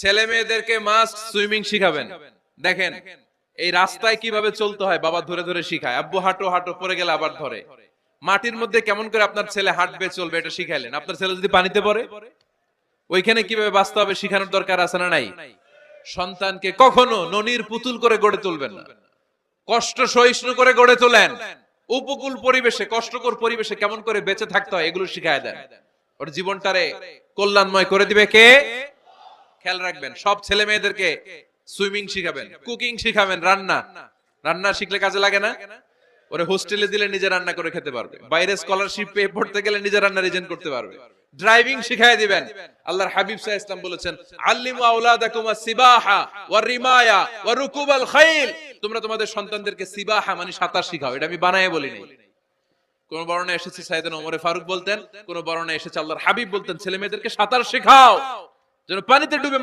ছেলে মেয়েদেরকে must swimming শিখাবেন। দেখেন, এই রাস্তায় কীভাবে চলতে হয়, বাবা ধরে ধরে শিখায়। আব্বু হাঁটো হাঁটো পরে গেলে আবার ধরে। মাটির মধ্যে কেমন করে আপনার ছেলে হাঁটবে, চলবে, এটা শিখাইলেন। আপনার ছেলে যদি পানিতে পড়ে? ওইখানে কীভাবে বাঁচতে হবে শিখানোর দরকার আছে না নাই? সন্তানকে কখনো ননির পুতুল করে গড়ে তুলবেন না। কষ্ট সহিষ্ণু করে গড়ে তোলেন। উপকূল পরিবেশে, কষ্টকর পরিবেশে কেমন করে বেঁচে থাকতে হয়, এগুলো শিখায় দেন। ওর জীবনটারে কল্যাণময় করে দিবে কে? খেয়াল রাখবেন, সব ছেলে মেয়েদেরকে সুইমিং শিখাবেন, কুকিং শিখাবেন, রান্না। রান্না শিখলে কাজে লাগে না? ওরে হোস্টেলে দিলে নিজে রান্না করে খেতে পারবে। বাইরে স্কলারশিপ পেয়ে পড়তে গেলে নিজে রান্না রিজেন করতে পারবে। ড্রাইভিং শিখাই দিবেন। আল্লাহর হাবিব ইসলাম বলেছেন, আল্লিমু সিবাহা ওয়া রিমায়া ওয়া রুকুবাল খাইল। তোমরা তোমাদের সন্তানদেরকে সিবাহা মানে সাঁতার শিখাও। এটা আমি বানায় বলি নাই। কোন বর্ণনা এসেছে সাইয়েদনা ওমরে ফারুক বলতেন, কোন বর্ণনা এসেছে আল্লাহর হাবিব বলতেন, ছেলে মেয়েদেরকে সাঁতার শেখাও। जो पानी ते डूबे